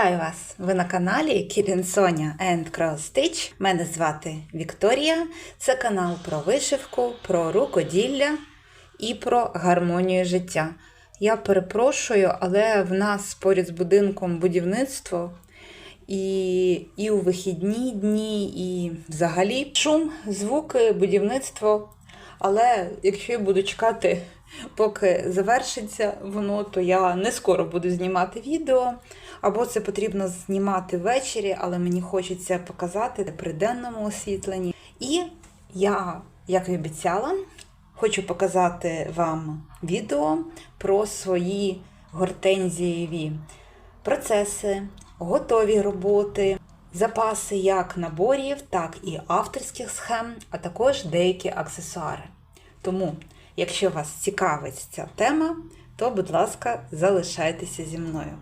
Вітаю вас! Ви на каналі Кірін Соня and Cross Stitch. Мене звати Вікторія. Це канал про вишивку, про рукоділля і про гармонію життя. Я перепрошую, але в нас поряд з будинком будівництво. І, і у вихідні дні, і взагалі шум, звуки, будівництво. Але якщо я буду чекати, поки завершиться воно, то я не скоро буду знімати відео. Або це потрібно знімати ввечері, але мені хочеться показати при денному освітленні. І я, як і обіцяла, хочу показати вам відео про свої гортензієві процеси, готові роботи, запаси як наборів, так і авторських схем, а також деякі аксесуари. Тому, якщо вас цікавить ця тема, то, будь ласка, залишайтеся зі мною.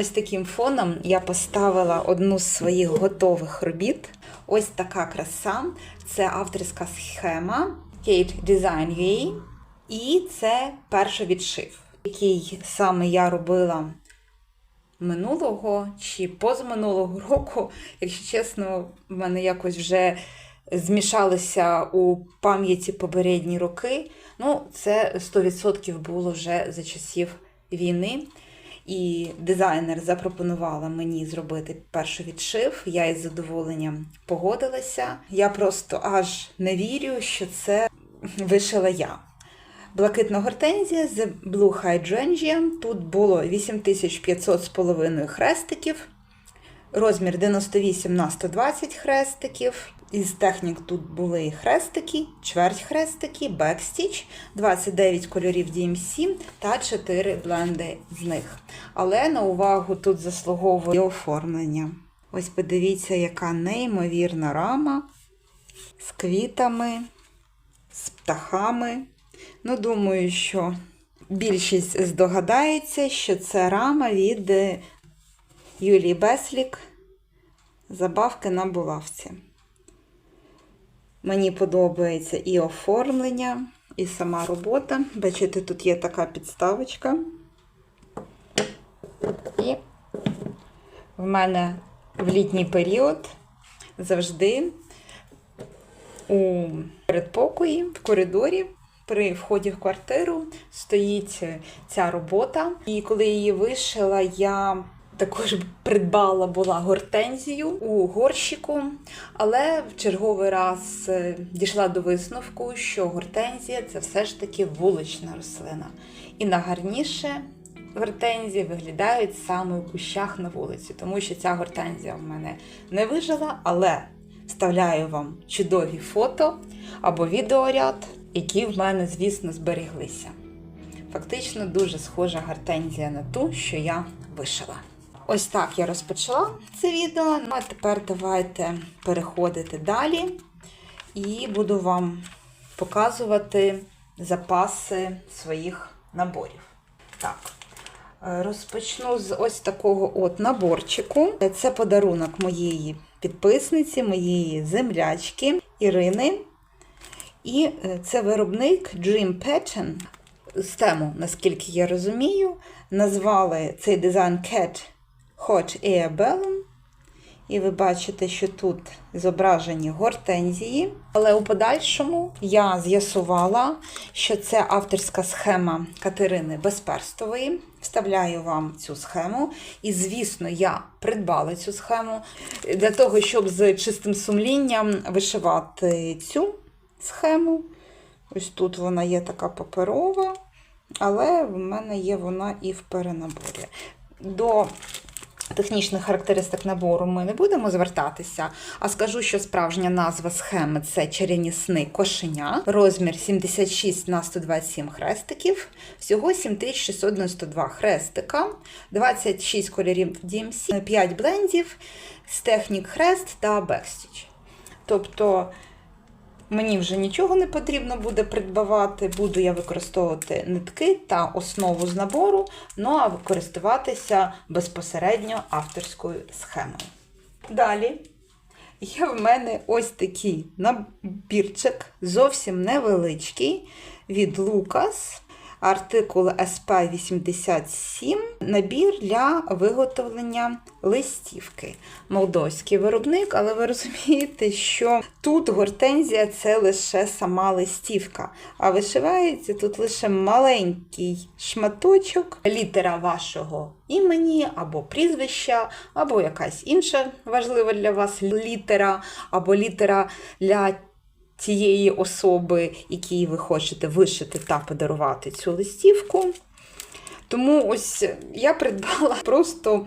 Ось таким фоном я поставила одну з своїх готових робіт. Ось така краса. Це авторська схема Kate Design UA. І це перший відшив, який саме я робила минулого чи позаминулого року. Якщо чесно, в мене якось вже змішалися у пам'яті попередні роки. Ну, це 100% було вже за часів війни. І дизайнер запропонувала мені зробити перший відшив. Я із задоволенням погодилася. Я просто аж не вірю, що це вишила я. Блакитна гортензія з Blue Hydrangea. Тут було 8500 з половиною хрестиків. Розмір 98 на 120 хрестиків. Із технік тут були хрестики, чверть хрестики, бекстіч, 29 кольорів DMC та 4 бленди з них. Але на увагу тут заслуговує оформлення. Ось подивіться, яка неймовірна рама з квітами, з птахами. Ну, думаю, що більшість здогадається, що це рама від Юлії Беслік. Забавки на булавці. Мені подобається і оформлення, і сама робота. Бачите, тут є така підставочка. І в мене в літній період завжди у передпокої, в коридорі, при вході в квартиру стоїть ця робота. І коли її вишила, я також придбала була гортензію у горщику, але в черговий раз е, дійшла до висновку, що гортензія це все ж таки вулична рослина. І найгарніше гортензії виглядають саме у кущах на вулиці, тому що ця гортензія в мене не вижила, але вставляю вам чудові фото або відеоряд, які в мене, звісно, зберіглися. Фактично дуже схожа гортензія на ту, що я вишила. Ось так я розпочала це відео. Ну а тепер давайте переходити далі і буду вам показувати запаси своїх наборів. Так, е, розпочну з ось такого от наборчику. Це подарунок моєї підписниці, моєї землячки Ірини. І е, це виробник Dream Pattern. З тему, наскільки я розумію, назвали цей дизайн Cat Hot Air Balloon. І ви бачите, що тут зображені гортензії. Але у подальшому я з'ясувала, що це авторська схема Катерини Безперстової. Вставляю вам цю схему. І, звісно, я придбала цю схему для того, щоб з чистим сумлінням вишивати цю схему. Ось тут вона є така паперова, але в мене є вона і в перенаборі. До Технічних характеристик набору ми не будемо звертатися, а скажу, що справжня назва схеми це чарівні сни кошеня, розмір 76 на 127 хрестиків, всього 7692 хрестика, 26 кольорів DMC, 5 блендів з технік хрест та бекстіч. Тобто Мені вже нічого не потрібно буде придбавати. Буду я використовувати нитки та основу з набору, ну а користуватися безпосередньо авторською схемою. Далі є в мене ось такий набірчик, зовсім невеличкий від Lucas. Артикул SP87 набір для виготовлення листівки. Молдовський виробник, але ви розумієте, що тут гортензія це лише сама листівка, а вишивається тут лише маленький шматочок, літера вашого імені або прізвища, або якась інша важлива для вас літера, або літера для тієї особи, якій ви хочете вишити та подарувати цю листівку. Тому ось я придбала просто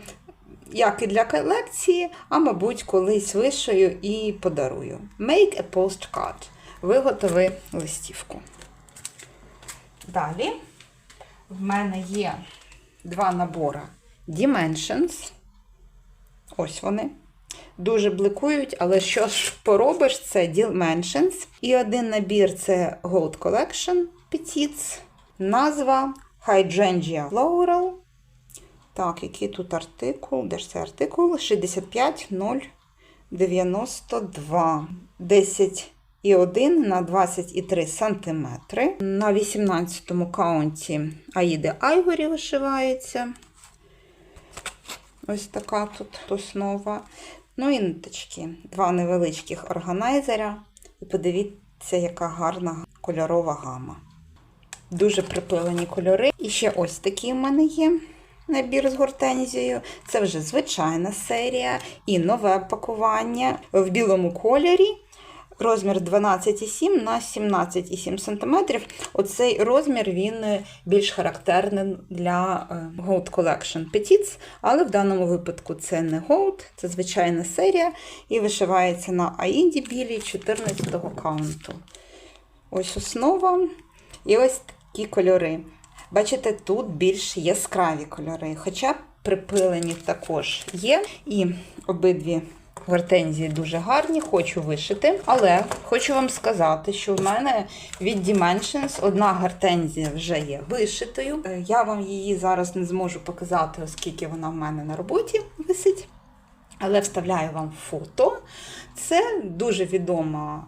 як і для колекції, а мабуть, колись вишию і подарую. Make a postcard. Виготови листівку. Далі в мене є два набори Dimensions. Ось вони. Дуже бликують, але що ж поробиш, це Dimensions. І один набір це Gold Collection Petites. Назва Hydrangea Floral. Так, який тут артикул? Де ж це артикул? 65092. 10 і 1 на 23 см. На 18 каунті Аїди Айворі вишивається. Ось така тут основа. Ну і ниточки. Два невеличких органайзера. І подивіться, яка гарна кольорова гама. Дуже припилені кольори. І ще ось такий в мене є набір з гортензією. Це вже звичайна серія і нове пакування в білому кольорі. Розмір 12,7 на 17,7 см. Оцей розмір він більш характерний для е, Gold Collection Petites, але в даному випадку це не Gold, це звичайна серія і вишивається на Аїді білій 14-го каунту. Ось основа і ось такі кольори. Бачите, тут більш яскраві кольори, хоча припилені також є. І обидві гортензії дуже гарні, хочу вишити. Але хочу вам сказати, що в мене від Dimensions одна гортензія вже є вишитою. Е, Я вам її зараз не зможу показати, оскільки вона в мене на роботі висить. Але вставляю вам фото. Це дуже відома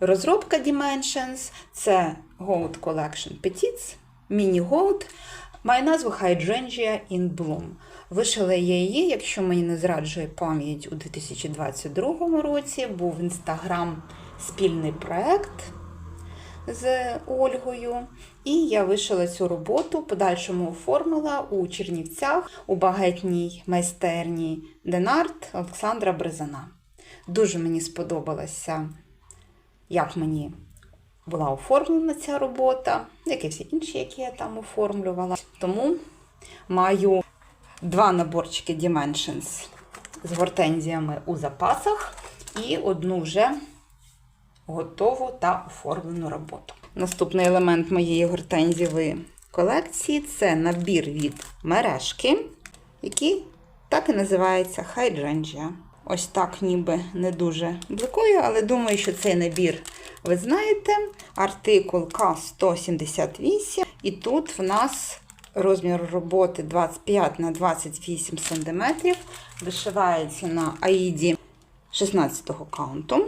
розробка Dimensions. Це Gold Collection Petites, Mini Gold. Має назву Hydrangea in Bloom. Вишила я її, якщо мені не зраджує пам'ять у 2022 році. Був інстаграм спільний проект з Ольгою. І я вишила цю роботу, подальшому оформила у Чернівцях у багатній майстерні Денарт Олександра Бризана. Дуже мені сподобалося, як мені була оформлена ця робота, як і всі інші, які я там оформлювала. Тому маю два наборчики Dimensions з гортензіями у запасах і одну вже готову та оформлену роботу. Наступний елемент моєї гортензієвої колекції це набір від мережки, який так і називається Hydrangea. Ось так, ніби не дуже бликує, але думаю, що цей набір ви знаєте. Артикул К178. І тут в нас розмір роботи 25 на 28 см. Вишивається на Аїді 16 каунту.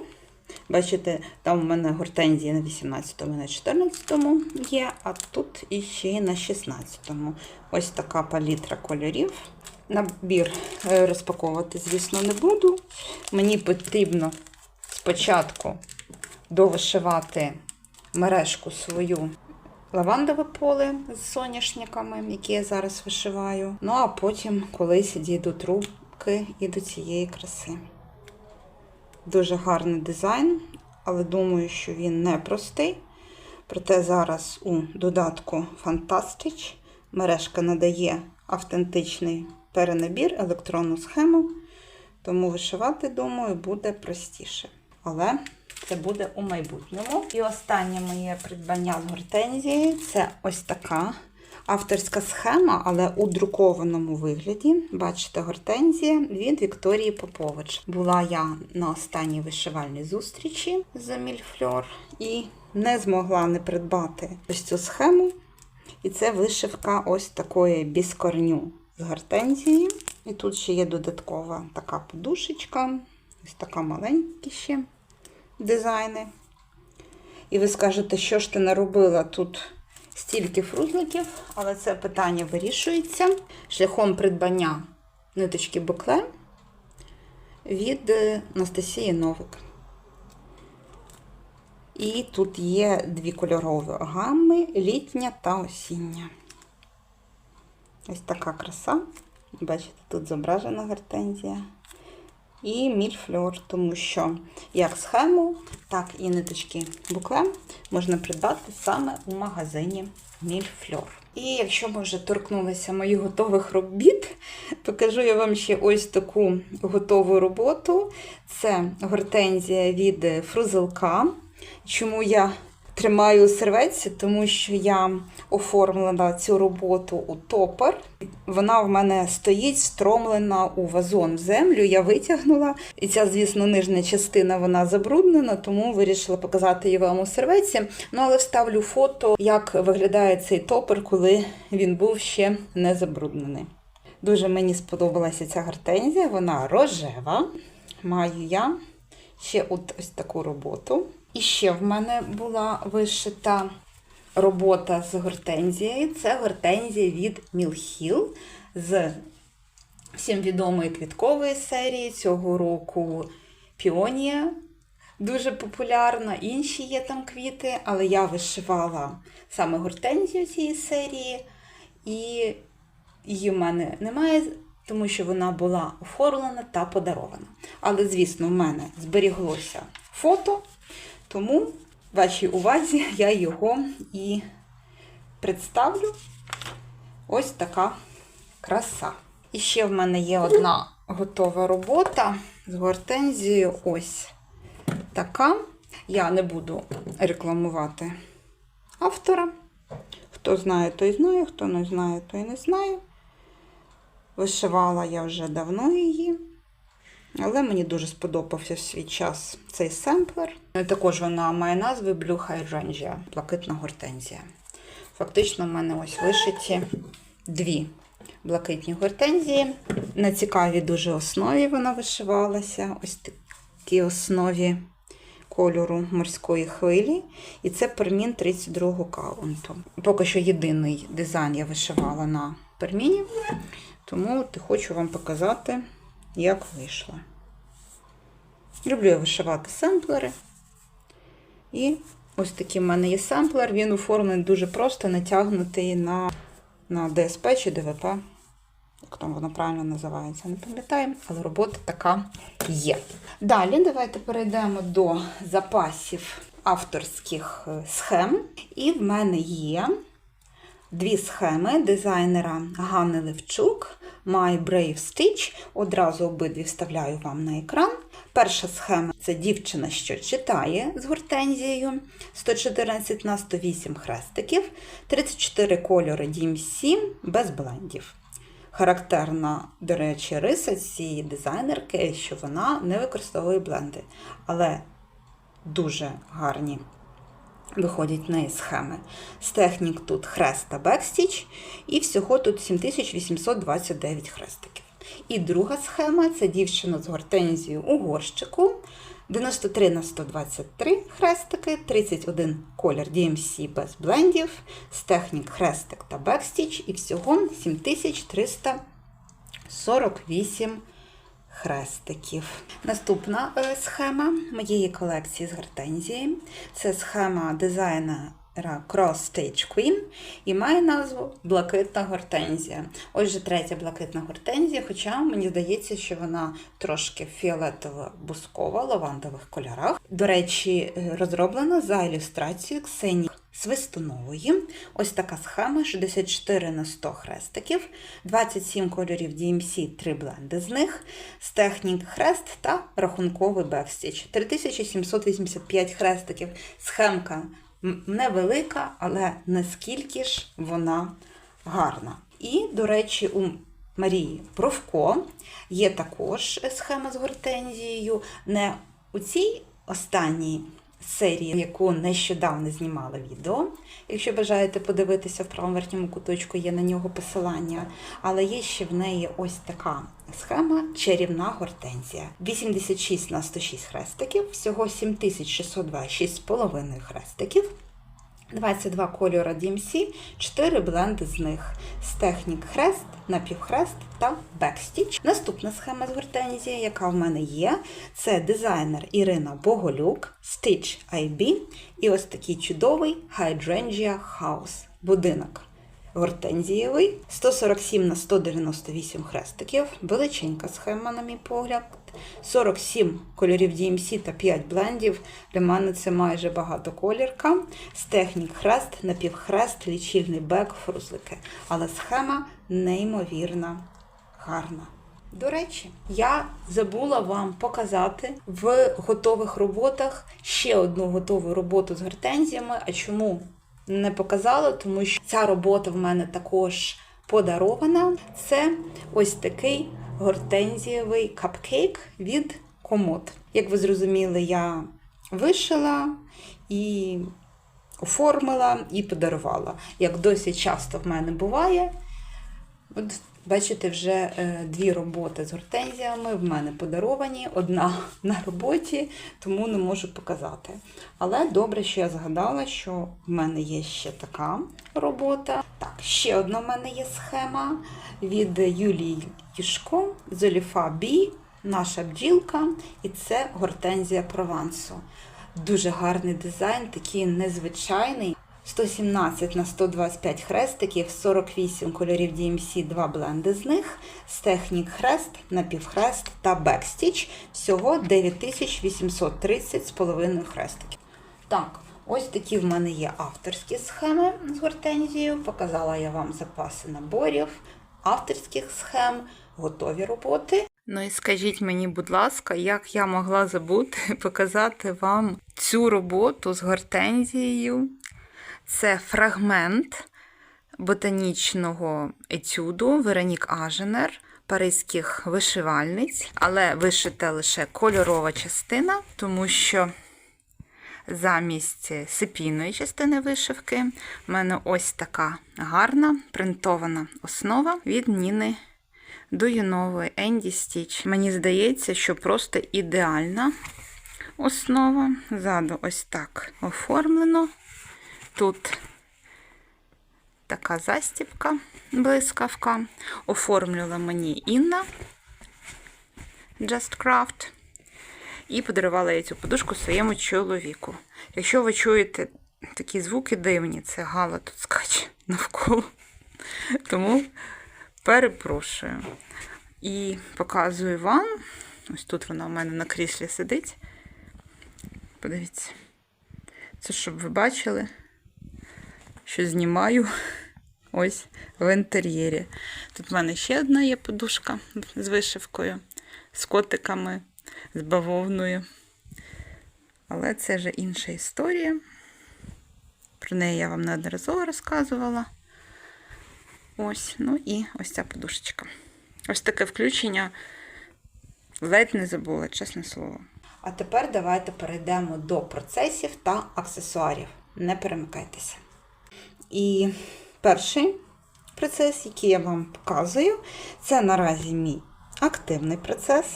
Бачите, там у мене гортензії на 18 і на 14-му є, а тут іще й на 16-му. Ось така палітра кольорів. Набір е, розпаковувати, звісно, не буду. Мені потрібно спочатку довишивати мережку свою лавандове поле з соняшниками, які я зараз вишиваю. Ну а потім колись дійдуть руки і до цієї краси. Дуже гарний дизайн, але думаю, що він непростий. Проте зараз у додатку Fantastic мережка надає автентичний перенабір, електронну схему, тому вишивати, думаю, буде простіше. Але це буде у майбутньому. І останнє моє придбання з гортензії це ось така авторська схема, але у друкованому вигляді. Бачите, гортензія від Вікторії Попович. Була я на останній вишивальній зустрічі з Мільфльор і не змогла не придбати ось цю схему. І це вишивка ось такої біскорню з гортензії. І тут ще є додаткова така подушечка, ось така маленькі ще дизайни. І ви скажете, що ж ти наробила тут стільки фрузликів, але це питання вирішується шляхом придбання ниточки букле від е, Анастасії Новик. І тут є дві кольорові гами літня та осіння. Ось така краса. Бачите, тут зображена гортензія. І мільфльор, тому що як схему, так і ниточки букле можна придбати саме у магазині Мільфльор. І якщо ми вже торкнулися моїх готових робіт, покажу я вам ще ось таку готову роботу. Це гортензія від фрузелка. Чому я тримаю серветці? Тому що я оформила цю роботу у топор. Вона в мене стоїть встромлена у вазон в землю. Я витягнула. І ця, звісно, нижня частина вона забруднена, тому вирішила показати її вам у серветці. Ну, але вставлю фото, як виглядає цей топор, коли він був ще не забруднений. Дуже мені сподобалася ця гортензія, вона рожева. Маю я ще от ось таку роботу. І ще в мене була вишита робота з гортензією. Це гортензія від Мілхіл з всім відомої квіткової серії цього року Піонія. Дуже популярна. Інші є там квіти, але я вишивала саме гортензію цієї серії, і її в мене немає, тому що вона була оформлена та подарована. Але, звісно, в мене зберіглося фото, тому вашій увазі я його і представлю. Ось така краса. І ще в мене є одна готова робота з гортензією. Ось така. Я не буду рекламувати автора. Хто знає, той знає, хто не знає, той не знає. Вишивала я вже давно її. Але мені дуже сподобався в свій час цей семплер. Також вона має назви Blue Hydrangea, блакитна гортензія. Фактично, в мене ось вишиті дві блакитні гортензії. На цікавій дуже основі вона вишивалася. Ось такій основі кольору морської хвилі. І це пермін 32-го каунту. Поки що єдиний дизайн я вишивала на перміні, тому хочу вам показати, як вийшло. Люблю я вишивати семплери. І ось такий в мене є семплер. Він оформлений дуже просто, натягнутий на, на ДСП чи ДВП. Як там воно правильно називається, не пам'ятаю, але робота така є. Далі давайте перейдемо до запасів авторських е, схем. І в мене є дві схеми дизайнера Ганни Левчук My Brave Stitch. Одразу обидві вставляю вам на екран. Перша схема це дівчина, що читає з гортензією 114 на 108 хрестиків, 34 кольори DMC без блендів. Характерна, до речі, риса цієї дизайнерки, що вона не використовує бленди, але дуже гарні виходять неї схеми. З технік тут хрест та бекстіч, і всього тут 7829 хрестиків. І друга схема це дівчина з гортензією у горщику. 93 на 123 хрестики, 31 колір DMC без блендів, з технік хрестик та бекстіч, і всього 7348 хрестиків. Наступна е, схема моєї колекції з гортензії. Це схема дизайнера Cross Stage Queen і має назву Блакитна гортензія. Ось же третя блакитна гортензія, хоча мені здається, що вона трошки фіолетово-бускова, лавандових кольорах. До речі, е, розроблена за ілюстрацією Ксенії Свистунової. Ось така схема: 64 на 100 хрестиків, 27 кольорів DMC, 3 бленди з них, з технік хрест та рахунковий бекстіч. 3785 хрестиків. Схемка невелика, але наскільки ж вона гарна. І, до речі, у Марії Бровко є також схема з гортензією. Не у цій останній серії, яку нещодавно знімала відео. Якщо бажаєте подивитися в правому верхньому куточку, є на нього посилання. Але є ще в неї ось така схема чарівна гортензія. 86 на 106 хрестиків, всього 7602, 6,5 хрестиків. 22 кольора DMC, 4 бленди з них з технік хрест, напівхрест та бекстіч. Наступна схема з гортензії, яка в мене є, це дизайнер Ірина Боголюк, Stitch IB і ось такий чудовий Hydrangea House будинок. Гортензієвий 147 на 198 хрестиків, величенька схема, на мій погляд. 47 кольорів DMC та 5 блендів. Для мене це майже багатоколірка. З технік хрест, напівхрест, лічильний бек, фрузлики. Але схема неймовірна, гарна. До речі, я забула вам показати в готових роботах ще одну готову роботу з гортензіями. А чому не показала? Тому що ця робота в мене також подарована. Це ось такий гортензієвий капкейк від комод. Як ви зрозуміли, я вишила і оформила і подарувала. Як досить часто в мене буває. От бачите, вже е, дві роботи з гортензіями в мене подаровані, одна на роботі, тому не можу показати. Але добре, що я згадала, що в мене є ще така робота. Так, ще одна в мене є схема від Юлії Юшко, Золіфа Бі, наша бджілка, і це гортензія Провансу. Дуже гарний дизайн, такий незвичайний. 117 на 125 хрестиків, 48 кольорів DMC, 2 бленди з них, з технік хрест, напівхрест та бекстіч. Всього 9830 з половиною хрестиків. Так, ось такі в мене є авторські схеми з гортензією. Показала я вам запаси наборів, авторських схем, готові роботи. Ну і скажіть мені, будь ласка, як я могла забути показати вам цю роботу з гортензією. Це фрагмент ботанічного етюду Веронік Аженер, паризьких вишивальниць, але вишита лише кольорова частина, тому що замість сепійної частини вишивки в мене ось така гарна принтована основа від Ніни Дуюнової Енді Стіч. Мені здається, що просто ідеальна основа. Ззаду ось так оформлено. Тут така застібка, блискавка. Оформлювала мені Інна Just Craft. І подарувала я цю подушку своєму чоловіку. Якщо ви чуєте такі звуки дивні, це Гала тут скаче навколо. Тому перепрошую. І показую вам. Ось тут вона у мене на кріслі сидить. Подивіться. Це щоб ви бачили що знімаю ось в інтер'єрі. Тут в мене ще одна є подушка з вишивкою, з котиками, з бавовною. Але це вже інша історія. Про неї я вам неодноразово розказувала. Ось, ну і ось ця подушечка. Ось таке включення ледь не забула, чесне слово. А тепер давайте перейдемо до процесів та аксесуарів. Не перемикайтеся. І перший процес, який я вам показую, це наразі мій активний процес.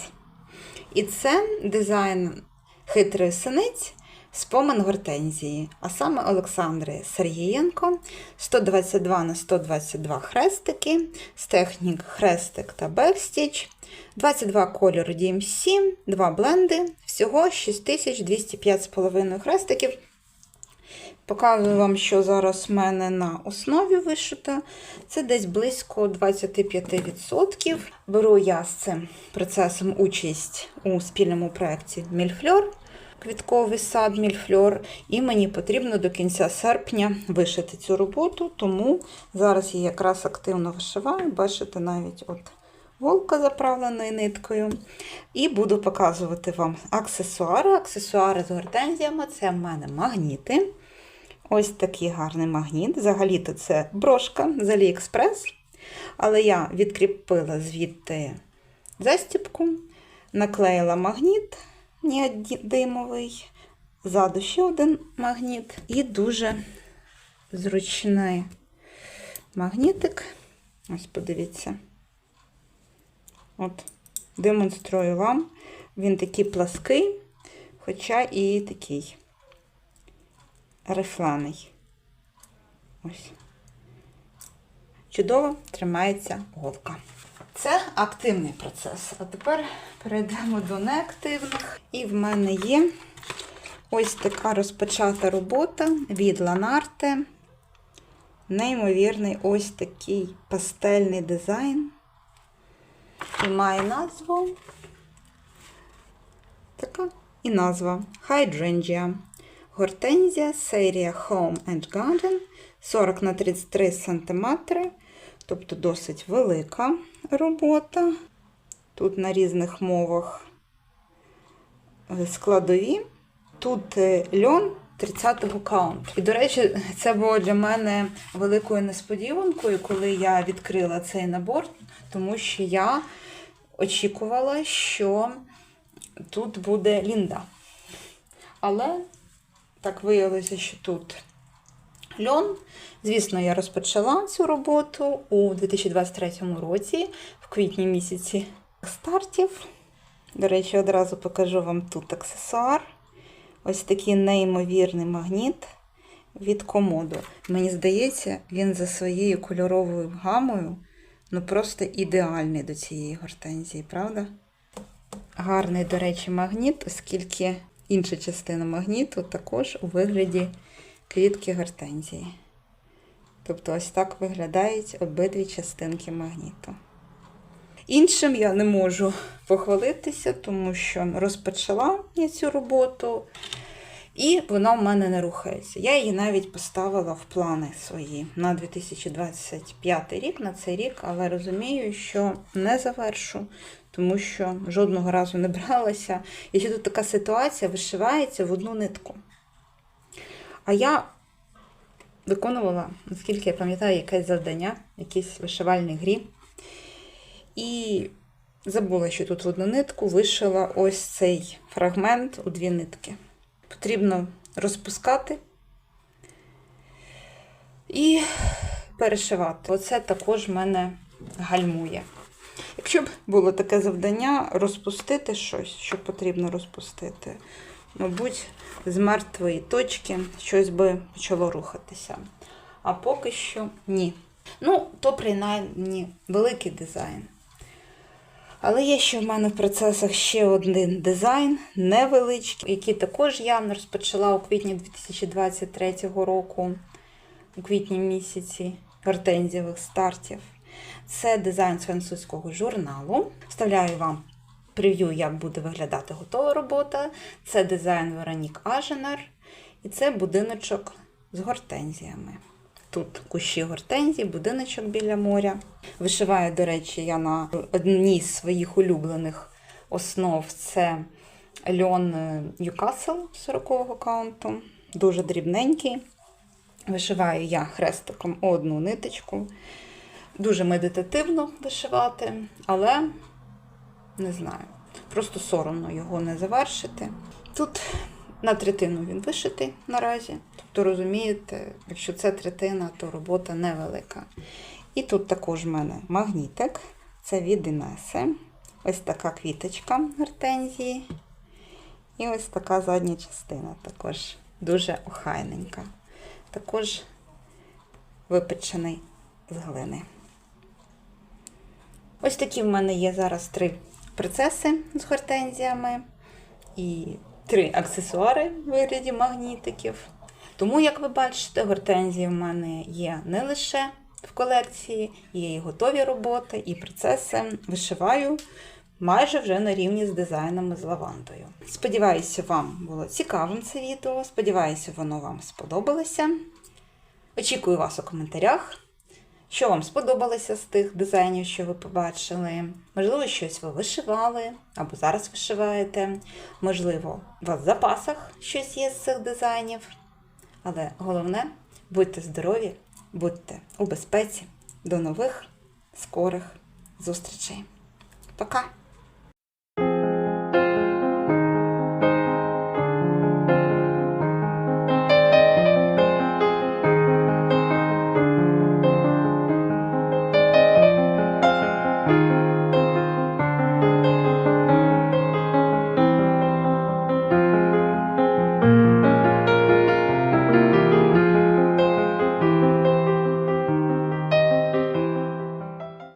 І це дизайн хитрої синиць спомин гортензії, а саме Олександри Сергієнко 122 на 122 хрестики, з технік хрестик та бекстіч, 22 кольори DMC, 2 бленди, всього 6205,5 хрестиків. Показую вам, що зараз в мене на основі вишита. Це десь близько 25%. Беру я з цим процесом участь у спільному проєкті Мільфльор, квітковий сад Мільфльор. І мені потрібно до кінця серпня вишити цю роботу, тому зараз я якраз активно вишиваю, бачите, навіть от волка заправленою ниткою. І буду показувати вам аксесуари. Аксесуари з гортензіями це в мене магніти Ось такий гарний магніт. Взагалі-то це брошка з Aliexpress. Але я відкріпила звідти застібку, наклеїла магніт неодимовий, ззаду ще один магніт і дуже зручний магнітик. Ось подивіться. От, демонструю вам. Він такий плаский, хоча і такий рифлений. Ось. Чудово тримається голка. Це активний процес. А тепер перейдемо до неактивних. І в мене є ось така розпочата робота від Ланарте. Неймовірний ось такий пастельний дизайн. І має назву. Така і назва Hydrangea. Гортензія, серія Home and Garden 40 на 33 см. Тобто досить велика робота. Тут на різних мовах складові. Тут е, льон 30-го каунту. І, до речі, це було для мене великою несподіванкою, коли я відкрила цей набор, тому що я очікувала, що тут буде Лінда. Але так виявилося, що тут льон. Звісно, я розпочала цю роботу у 2023 році, в квітні місяці стартів. До речі, одразу покажу вам тут аксесуар. Ось такий неймовірний магніт від комоду. Мені здається, він за своєю кольоровою гамою ну просто ідеальний до цієї гортензії, правда? Гарний, до речі, магніт, оскільки інша частина магніту також у вигляді квітки гортензії. Тобто ось так виглядають обидві частинки магніту. Іншим я не можу похвалитися, тому що розпочала я цю роботу, і вона в мене не рухається. Я її навіть поставила в плани свої на 2025 рік, на цей рік, але розумію, що не завершу, тому що жодного разу не бралася. І ще тут така ситуація вишивається в одну нитку. А я виконувала, наскільки я пам'ятаю, якесь завдання, якісь вишивальні грі. І забула, що тут в одну нитку вишила ось цей фрагмент у дві нитки. Потрібно розпускати і перешивати. Оце також мене гальмує. Якщо б було таке завдання розпустити щось, що потрібно розпустити, мабуть, з мертвої точки щось би почало рухатися. А поки що ні. Ну, то принаймні великий дизайн. Але є ще в мене в процесах ще один дизайн, невеличкий, який також я розпочала у квітні 2023 року, у квітні місяці гортензієвих стартів. Це дизайн з французького журналу. Вставляю вам прев'ю, як буде виглядати готова робота. Це дизайн Веронік Аженер. І це будиночок з гортензіями. Тут кущі гортензій, будиночок біля моря. Вишиваю, до речі, я на одній з своїх улюблених основ це льон Ньюкасл 40-го каунту. Дуже дрібненький. Вишиваю я хрестиком одну ниточку. Дуже медитативно вишивати, але не знаю, просто соромно його не завершити. Тут на третину він вишитий наразі. Тобто, розумієте, якщо це третина, то робота невелика. І тут також в мене магнітик, це від Інеси. Ось така квіточка гортензії. І ось така задня частина, також дуже охайненька. Також випечений з глини. Ось такі в мене є зараз три процеси з гортензіями і три аксесуари в вигляді магнітиків. Тому, як ви бачите, гортензії в мене є не лише в колекції, є і готові роботи, і процеси вишиваю майже вже на рівні з дизайнами з лавандою. Сподіваюся, вам було цікавим це відео. Сподіваюся, воно вам сподобалося. Очікую вас у коментарях. Що вам сподобалося з тих дизайнів, що ви побачили? Можливо, щось ви вишивали або зараз вишиваєте. Можливо, у вас в запасах щось є з цих дизайнів. Але головне будьте здорові, будьте у безпеці. До нових скорих зустрічей. Пока!